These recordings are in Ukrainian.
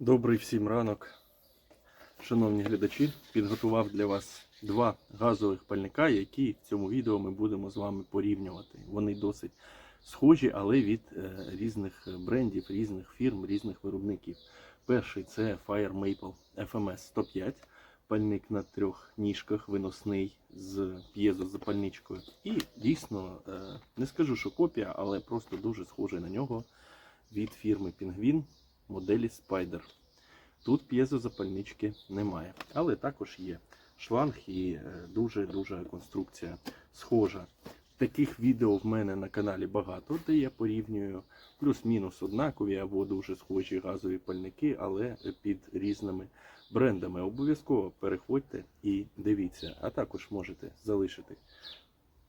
Добрий всім ранок, шановні глядачі. Підготував для вас два газових пальника, які в цьому відео ми будемо з вами порівнювати. Вони досить схожі, але від е, різних брендів, різних фірм, різних виробників. Перший це Fire Maple FMS 105, пальник на трьох ніжках, виносний з п'єзозапальничкою. І дійсно, е, не скажу, що копія, але просто дуже схожий на нього від фірми Penguin моделі Spider. Тут п'єзозапальнички немає, але також є шланг і е, дуже-дуже конструкція схожа. Таких відео в мене на каналі багато, де я порівнюю плюс-мінус однакові або дуже схожі газові пальники, але під різними брендами. Обов'язково переходьте і дивіться. А також можете залишити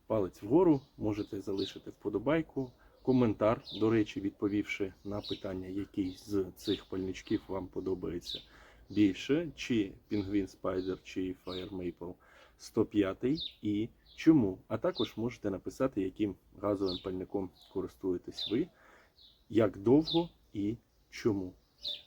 палець вгору, можете залишити вподобайку коментар, до речі, відповівши на питання, який з цих пальничків вам подобається більше, чи Penguin Spider, чи Fire Maple 105 і чому. А також можете написати, яким газовим пальником користуєтесь ви, як довго і чому.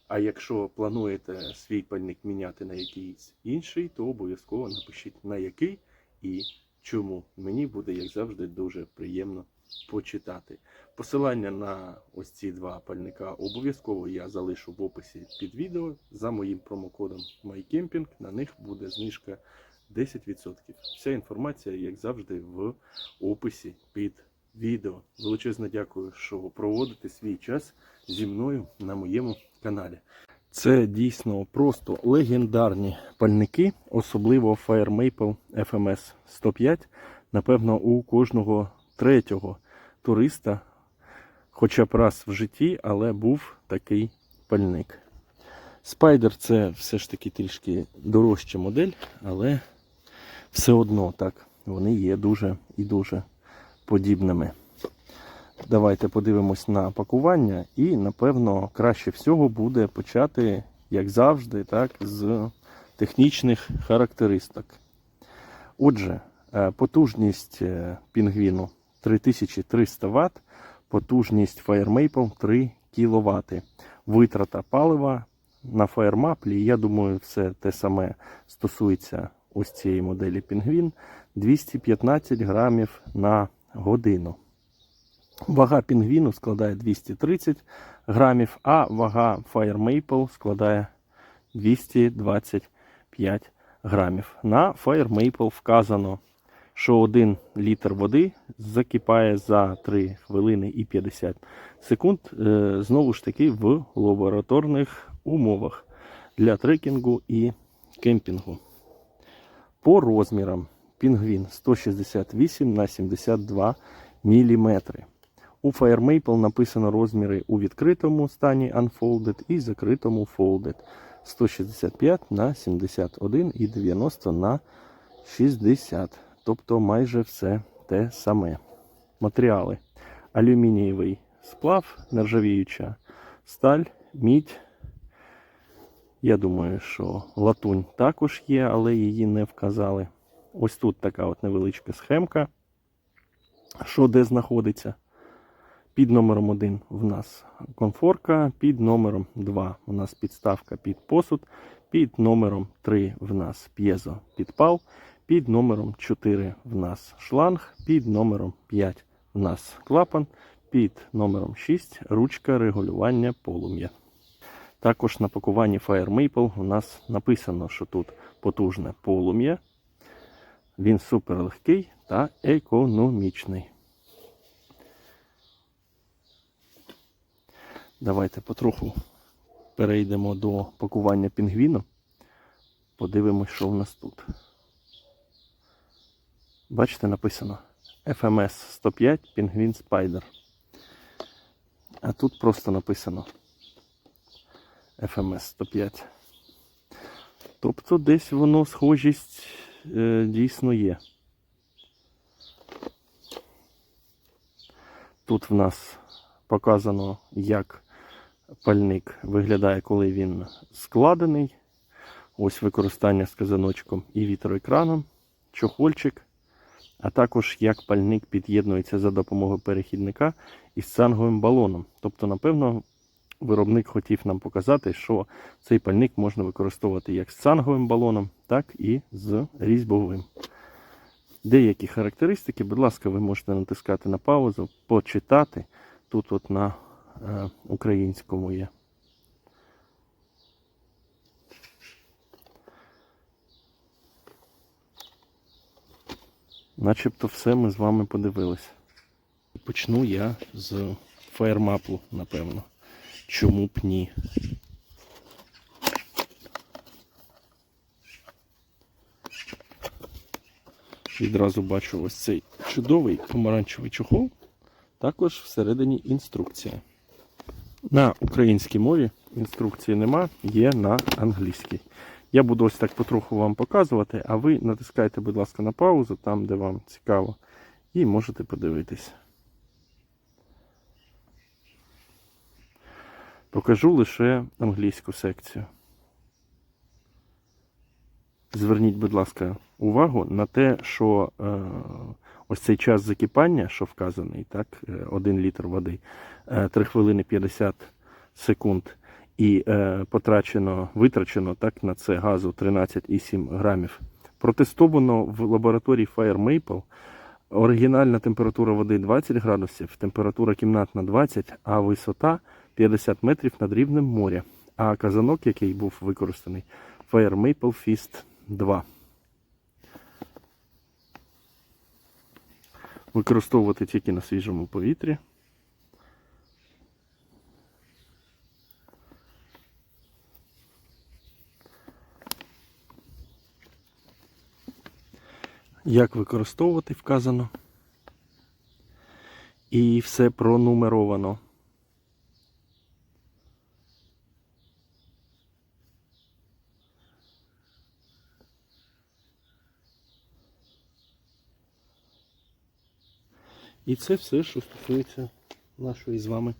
А якщо плануєте свій пальник міняти на якийсь інший, то обов'язково напишіть на який і чому. Мені буде, як завжди, дуже приємно почитати. Посилання на ось ці два пальника обов'язково я залишу в описі під відео. За моїм промокодом MyCamping на них буде знижка 10%. Вся інформація, як завжди, в описі під відео. Величезно дякую, що проводите свій час зі мною на моєму каналі. Це дійсно просто легендарні пальники, особливо Fire Maple FMS 105. Напевно, у кожного третього туриста, хоча б раз в житті, але був такий пальник. Спайдер це все ж таки трішки дорожча модель, але все одно так, вони є дуже і дуже подібними. Давайте подивимось на пакування, і напевно краще всього буде почати, як завжди, так, з технічних характеристик. Отже, е, потужність е, пінгвіну 3300 Вт, потужність Fire Maple 3 кВт. Витрата палива на Firemaple, я думаю, все те саме стосується ось цієї моделі Penguin, 215 грамів на годину. Вага пінгвіну складає 230 грамів, а вага Fire складає 225 грамів. На Fire вказано, що 1 літр води закипає за 3 хвилини і 50 секунд. е, Знову ж таки в лабораторних умовах для трекінгу і кемпінгу. По розмірам пінгвін 168 на 72 мм. У Fire Maple написано розміри у відкритому стані Unfolded і закритому Folded 165 на 71 і 90 на 60. Тобто майже все те саме. Матеріали: алюмінієвий сплав, нержавіюча сталь, мідь. Я думаю, що латунь також є, але її не вказали. Ось тут така от невеличка схемка, що де знаходиться. Під номером 1 в нас конфорка, під номером 2 у нас підставка під посуд, під номером 3 в нас п'єзо підпал, під номером 4 в нас шланг, під номером 5 в нас клапан, під номером 6 ручка регулювання полум'я. Також на пакуванні Fire Maple у нас написано, що тут потужне полум'я. Він супер легкий та економічний. Давайте потроху перейдемо до пакування пінгвіну. Подивимось, що в нас тут. Бачите, написано FMS 105 Penguin Spider. А тут просто написано FMS 105. Тобто десь воно схожість е, дійсно є. Тут в нас показано, як пальник виглядає, коли він складений. Ось використання з казаночком і вітроекраном, чохольчик, а також як пальник під'єднується за допомогою перехідника із цанговим балоном. Тобто, напевно, виробник хотів нам показати, що цей пальник можна використовувати як з цанговим балоном, так і з різьбовим. Деякі характеристики, будь ласка, ви можете натискати на паузу, почитати. Тут от на е, українському є. Начебто все ми з вами подивилися. Почну я з фаєрмапу, напевно. Чому б ні? Відразу бачу ось цей чудовий помаранчевий чохол. Також всередині інструкція. На українській мові інструкції нема, є на англійській. Я буду ось так потроху вам показувати, а ви натискайте, будь ласка, на паузу, там, де вам цікаво, і можете подивитись. Покажу лише англійську секцію. Зверніть, будь ласка, увагу на те, що е, ось цей час закипання, що вказаний, так, 1 літр води, е, 3 хвилини 50 секунд, і е, потрачено, витрачено так, на це газу 13,7 грамів. Протестовано в лабораторії Fire Maple. Оригінальна температура води 20 градусів, температура кімнатна 20, а висота 50 метрів над рівнем моря. А казанок, який був використаний, Fire Maple Fist 2. Використовувати тільки на свіжому повітрі. Як використовувати вказано. І все пронумеровано. І це все, що стосується нашої з вами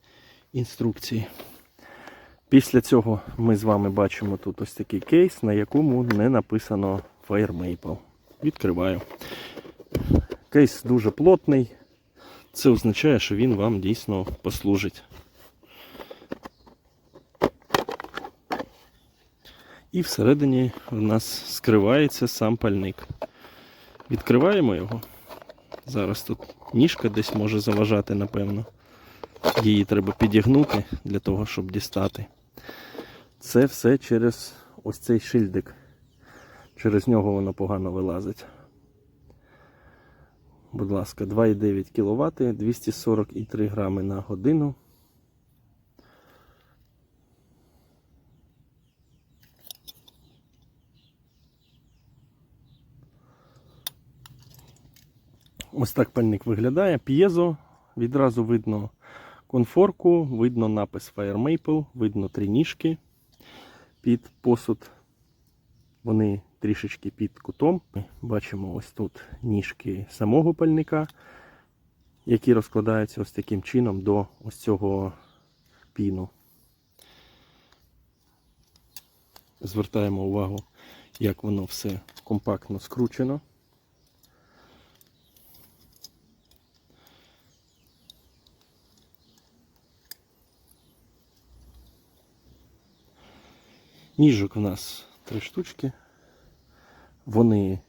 інструкції. Після цього ми з вами бачимо тут ось такий кейс, на якому не написано Fire. Відкриваю. Кейс дуже плотний. Це означає, що він вам дійсно послужить. І всередині в нас скривається сам пальник. Відкриваємо його. Зараз тут ніжка десь може заважати, напевно. Її треба підігнути для того, щоб дістати. Це все через ось цей шильдик. Через нього воно погано вилазить. Будь ласка, 2,9 кВт, 243 грами на годину. Ось так пальник виглядає. П'єзо. Відразу видно конфорку, видно напис Fire Maple, видно три ніжки під посуд. Вони трішечки під кутом. Ми бачимо ось тут ніжки самого пальника, які розкладаються ось таким чином до ось цього піну. Звертаємо увагу, як воно все компактно скручено. Ніжок у нас три штучки. Вони,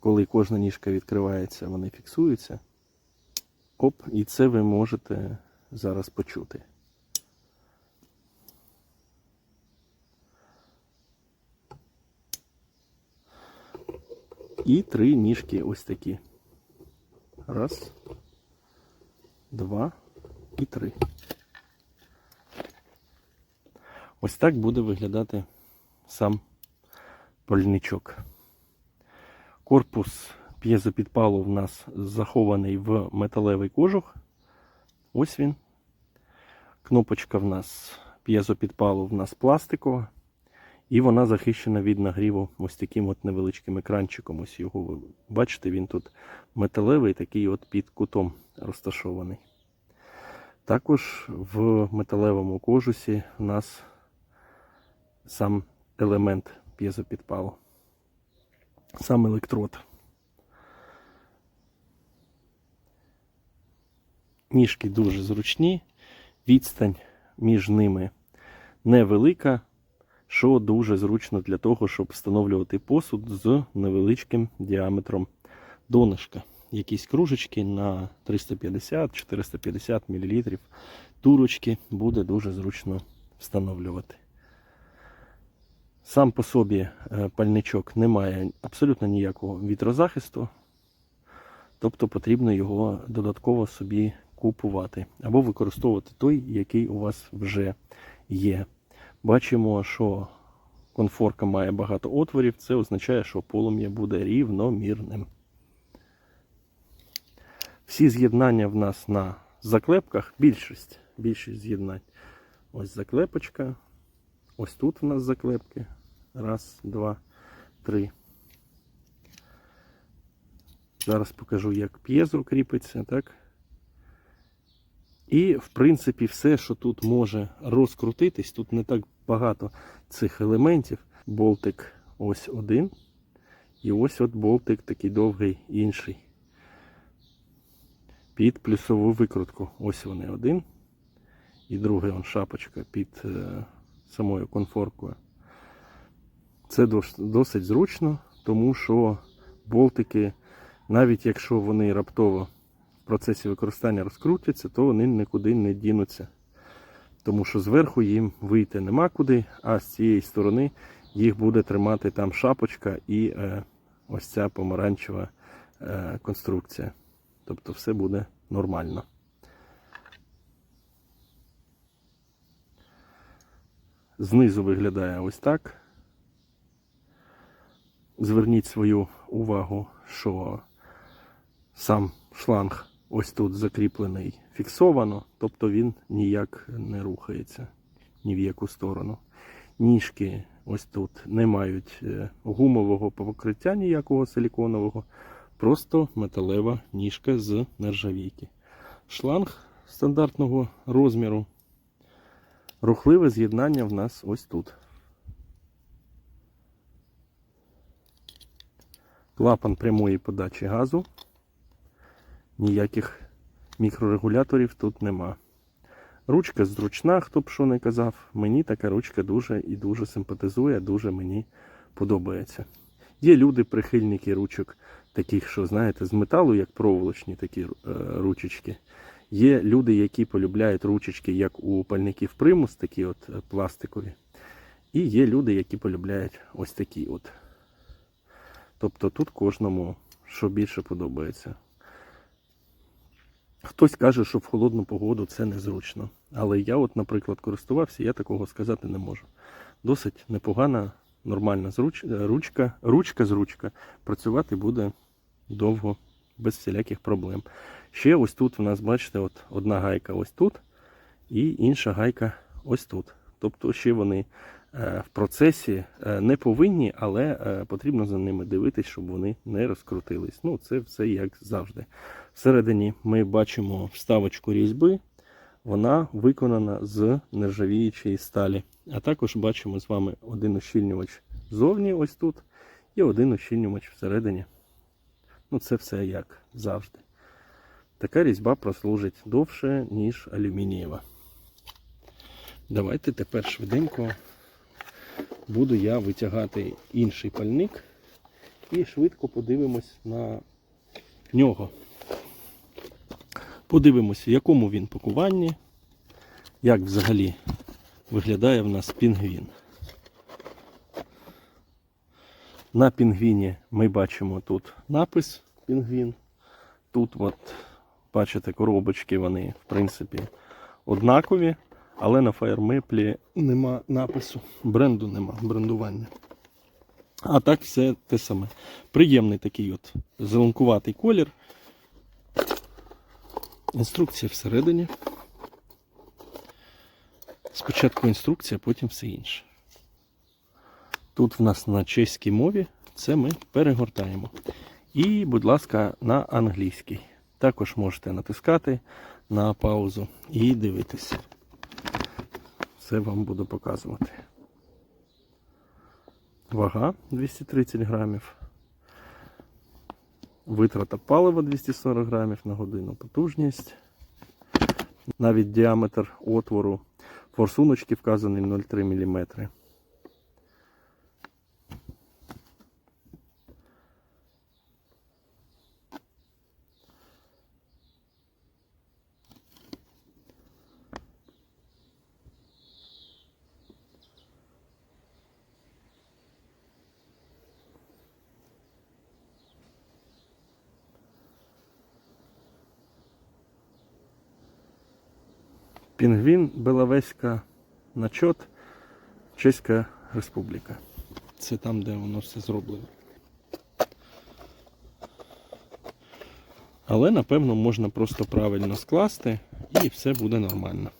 коли кожна ніжка відкривається, вони фіксуються. Оп, і це ви можете зараз почути. І три ніжки ось такі. Раз, два і три. Ось так буде виглядати сам пальничок. Корпус п'єзопідпалу в нас захований в металевий кожух. Ось він. Кнопочка в нас п'єзопідпалу в нас пластикова. І вона захищена від нагріву ось таким от невеличким екранчиком. Ось його ви бачите, він тут металевий, такий от під кутом розташований. Також в металевому кожусі в нас сам елемент п'єзопідпалу. Сам електрод. Ніжки дуже зручні. Відстань між ними невелика, що дуже зручно для того, щоб встановлювати посуд з невеличким діаметром донышка. Якісь кружечки на 350-450 мл турочки буде дуже зручно встановлювати. Сам по собі е, пальничок не має абсолютно ніякого вітрозахисту, тобто потрібно його додатково собі купувати або використовувати той, який у вас вже є. Бачимо, що конфорка має багато отворів, це означає, що полум'я буде рівномірним. Всі з'єднання в нас на заклепках, більшість, більшість з'єднань. Ось заклепочка. Ось тут у нас заклепки. Раз, два, три. Зараз покажу, як п'єзо кріпиться, так? І, в принципі, все, що тут може розкрутитись, тут не так багато цих елементів. Болтик ось один. І ось от болтик такий довгий інший. Під плюсову викрутку. Ось вони один. І другий он шапочка під е, самою конфоркою. Це досить зручно, тому що болтики, навіть якщо вони раптово в процесі використання розкрутяться, то вони нікуди не дінуться. Тому що зверху їм вийти нема куди, а з цієї сторони їх буде тримати там шапочка і е, ось ця помаранчева е, конструкція. Тобто все буде нормально. Знизу виглядає ось так. Зверніть свою увагу, що сам шланг ось тут закріплений фіксовано, тобто він ніяк не рухається ні в яку сторону. Ніжки ось тут не мають е, гумового покриття ніякого силіконового, просто металева ніжка з нержавійки. Шланг стандартного розміру. Рухливе з'єднання в нас ось тут. Клапан прямої подачі газу. Ніяких мікрорегуляторів тут нема. Ручка зручна, хто б що не казав. Мені така ручка дуже і дуже симпатизує, дуже мені подобається. Є люди, прихильники ручок, таких, що, знаєте, з металу, як проволочні такі е, ручечки. Є люди, які полюбляють ручечки, як у пальників примус, такі от е, пластикові. І є люди, які полюбляють ось такі от. Тобто тут кожному що більше подобається. Хтось каже, що в холодну погоду це незручно. Але я, от, наприклад, користувався, я такого сказати не можу. Досить непогана, нормальна зруч... е, ручка, ручка з ручка. Працювати буде довго, без всіляких проблем. Ще ось тут у нас, бачите, от одна гайка ось тут, і інша гайка ось тут. Тобто ще вони в процесі е, не повинні, але е, потрібно за ними дивитись, щоб вони не розкрутились. Ну, це все як завжди. Всередині ми бачимо вставочку різьби. Вона виконана з нержавіючої сталі. А також бачимо з вами один ущільнювач зовні, ось тут, і один ущільнювач всередині. Ну, це все як завжди. Така різьба прослужить довше, ніж алюмінієва. Давайте тепер швиденько буду я витягати інший пальник і швидко подивимось на нього. Подивимося, в якому він пакуванні, як взагалі виглядає в нас пінгвін. На пінгвіні ми бачимо тут напис пінгвін. Тут от, бачите, коробочки, вони, в принципі, однакові, але на фаєрмеплі нема напису, бренду нема, брендування. А так все те саме. Приємний такий от зеленкуватий колір. Інструкція всередині. Спочатку інструкція, потім все інше. Тут в нас на чеській мові це ми перегортаємо. І, будь ласка, на англійській. Також можете натискати на паузу і дивитись. Все вам буду показувати. Вага 230 грамів. Витрата палива 240 грамів на годину, потужність. Навіть діаметр отвору Форсуночки вказані 0,3 мм. Пінгвін, Беловеська, Начот, Чеська Республіка. Це там, де воно все зроблено. Але напевно можна просто правильно скласти і все буде нормально.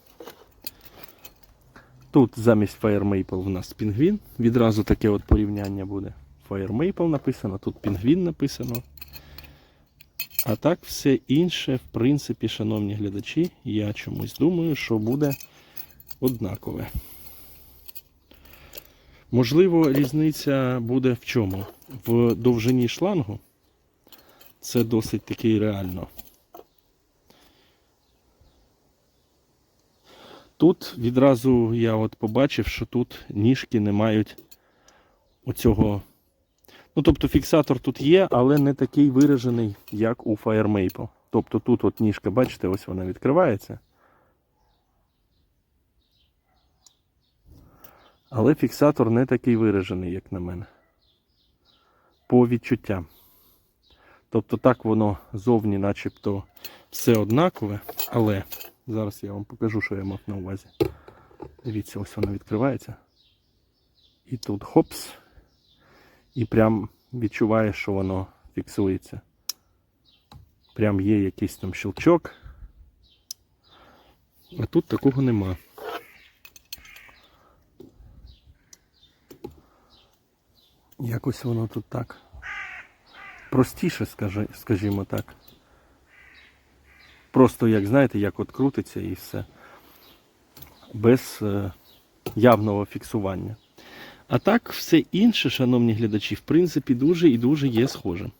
Тут замість Fire Maple в нас пінгвін. Відразу таке от порівняння буде. Fire Maple написано, тут пінгвін написано. А так, все інше, в принципі, шановні глядачі, я чомусь думаю, що буде однакове. Можливо, різниця буде в чому? В довжині шлангу. Це досить таки реально. Тут відразу я от побачив, що тут ніжки не мають оцього. Ну, тобто фіксатор тут є, але не такий виражений, як у Fire. Тобто тут от ніжка, бачите, ось вона відкривається. Але фіксатор не такий виражений, як на мене. По відчуттям. Тобто так воно зовні начебто все однакове, але зараз я вам покажу, що я мав на увазі. Дивіться, ось воно відкривається. І тут хопс. І прям відчуваєш, що воно фіксується. Прям є якийсь там щелчок. А тут такого нема. Якось воно тут так. Простіше, скажи, скажімо так. Просто, як знаєте, як от крутиться і все. Без е, явного фіксування. А так, все інше, шановні глядачі, в принципі, дуже і дуже є схожим.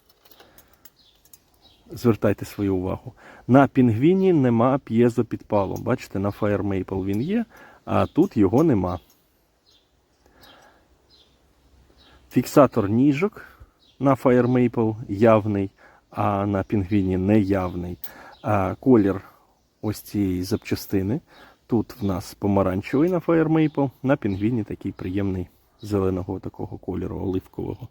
Звертайте свою увагу. На пінгвіні нема п'єзопідпалу. Бачите, на Fire Maple він є, а тут його нема. Фіксатор ніжок на Fire Maple явний, а на пінгвіні не явний. А колір ось цієї запчастини. Тут в нас помаранчевий на Fire Maple, на пінгвіні такий приємний зеленого такого кольору, оливкового.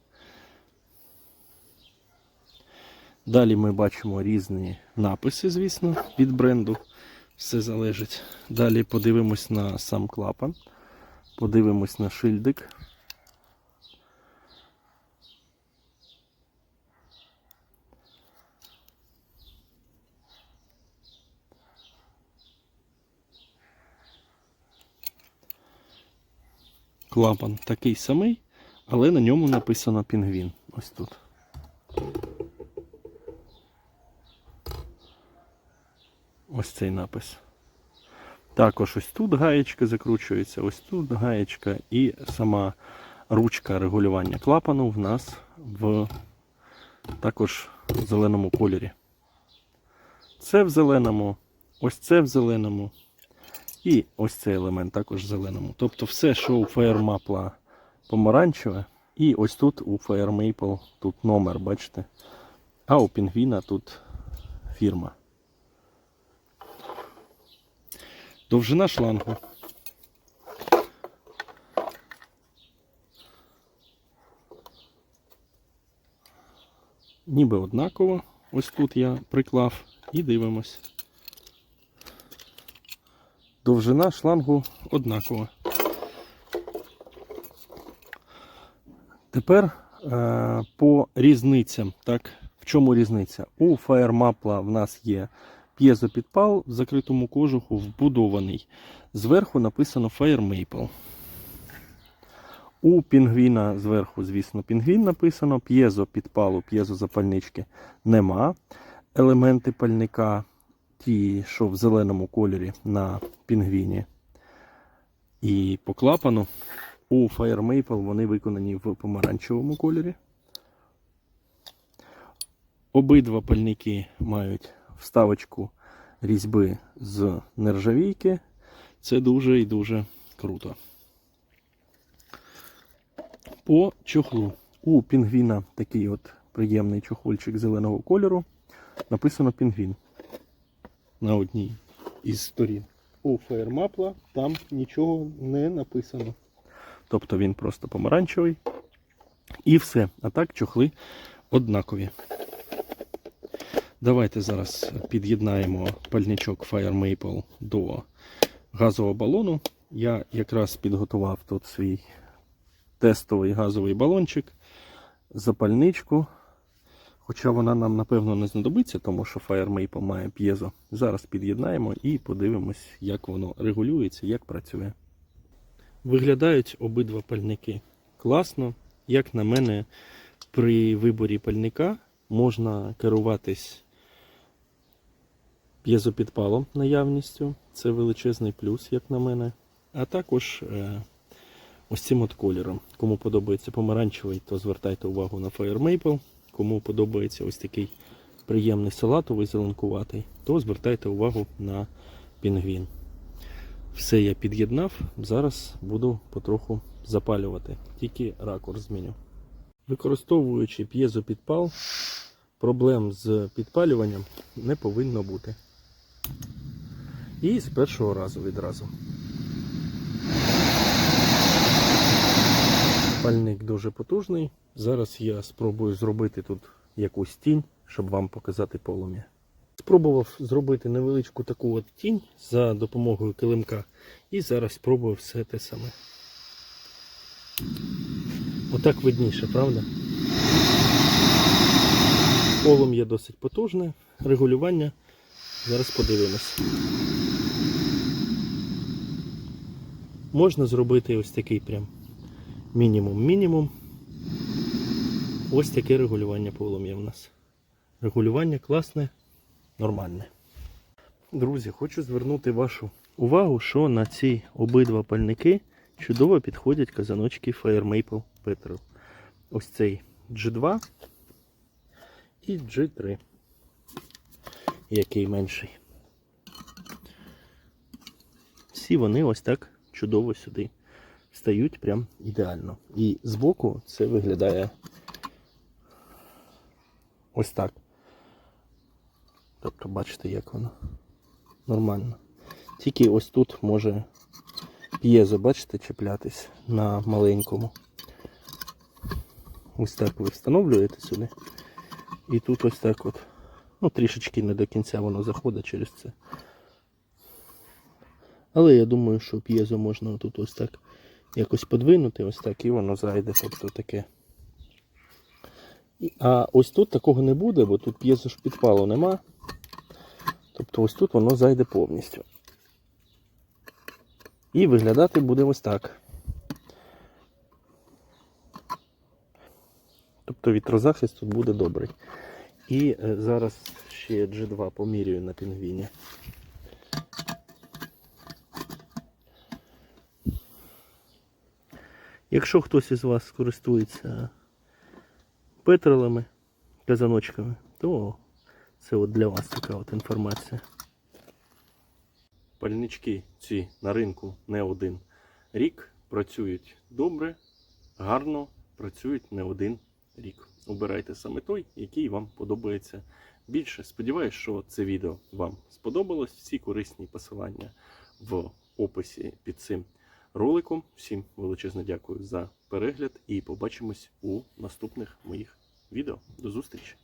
Далі ми бачимо різні написи, звісно, від бренду. Все залежить. Далі подивимось на сам клапан, подивимось на шильдик. Клапан такий самий, але на ньому написано пінгвін. Ось тут. Ось цей напис. Також ось тут гаєчка закручується, ось тут гаєчка і сама ручка регулювання клапану в нас в також в зеленому кольорі. Це в зеленому, ось це в зеленому. І ось цей елемент також зеленому. Тобто все, що у Maple помаранчеве, і ось тут у Fire Maple тут номер, бачите? А у пінгвіна тут фірма. Довжина шлангу. Ніби однаково. Ось тут я приклав і дивимось. Довжина шлангу однакова. Тепер е, по різницям. Так, в чому різниця? У Firemapla в нас є п'єзопідпал в закритому кожуху вбудований. Зверху написано Fire Maple. У пінгвіна зверху, звісно, пінгвін написано, п'єзо підпалу, п'єзо запальнички нема. Елементи пальника, ті, що в зеленому кольорі на пінгвіні. І по клапану у Fire Maple вони виконані в помаранчевому кольорі. Обидва пальники мають вставочку різьби з нержавійки. Це дуже і дуже круто. По чохлу. У пінгвіна такий от приємний чохольчик зеленого кольору. Написано пінгвін на одній із сторін. У фаєрмапла там нічого не написано. Тобто він просто помаранчевий. І все. А так чохли однакові. Давайте зараз під'єднаємо пальничок Fire Maple до газового балону. Я якраз підготував тут свій тестовий газовий балончик, запальничку. Хоча вона нам, напевно, не знадобиться, тому що Fire Maple має п'єзо. Зараз під'єднаємо і подивимось, як воно регулюється, як працює. Виглядають обидва пальники класно. Як на мене, при виборі пальника можна керуватись п'єзопідпалом наявністю. Це величезний плюс, як на мене. А також е, ось цим от кольором. Кому подобається помаранчевий, то звертайте увагу на Fire Maple. Кому подобається ось такий приємний салатовий зеленкуватий, то звертайте увагу на пінгвін. Все я під'єднав. Зараз буду потроху запалювати. Тільки ракурс зміню. Використовуючи п'єзопідпал, проблем з підпалюванням не повинно бути. І з першого разу відразу. Пальник дуже потужний. Зараз я спробую зробити тут якусь тінь, щоб вам показати полум'я. Спробував зробити невеличку таку от тінь за допомогою килимка. І зараз спробую все те саме. Отак видніше, правда? Полум'я досить потужне, регулювання. Зараз подивимось. Можна зробити ось такий прям мінімум-мінімум. Ось таке регулювання полум'я в нас. Регулювання класне, нормальне. Друзі, хочу звернути вашу увагу, що на ці обидва пальники чудово підходять казаночки Fire Maple Petrol. Ось цей G2 і G3, який менший. Всі вони ось так чудово сюди стають прям ідеально. І збоку це виглядає ось так. Тобто бачите, як воно нормально. Тільки ось тут може п'єзо, бачите, чіплятись на маленькому. Ось так ви встановлюєте сюди. І тут ось так от. Ну, трішечки не до кінця воно заходить через це. Але я думаю, що п'єзо можна тут ось так якось подвинути, ось так, і воно зайде, тобто таке. А ось тут такого не буде, бо тут п'єзо ж підпалу нема. Тобто ось тут воно зайде повністю. І виглядати буде ось так. Тобто вітрозахист тут буде добрий. І е, зараз ще G2 помірюю на пінгвіні. Якщо хтось із вас користується петролами, казаночками, то це от для вас така от інформація. Пальнички ці на ринку не один рік працюють добре, гарно працюють не один рік. Обирайте саме той, який вам подобається більше. Сподіваюсь, що це відео вам сподобалось. Всі корисні посилання в описі під цим роликом. Всім величезно дякую за перегляд і побачимось у наступних моїх відео. До зустрічі!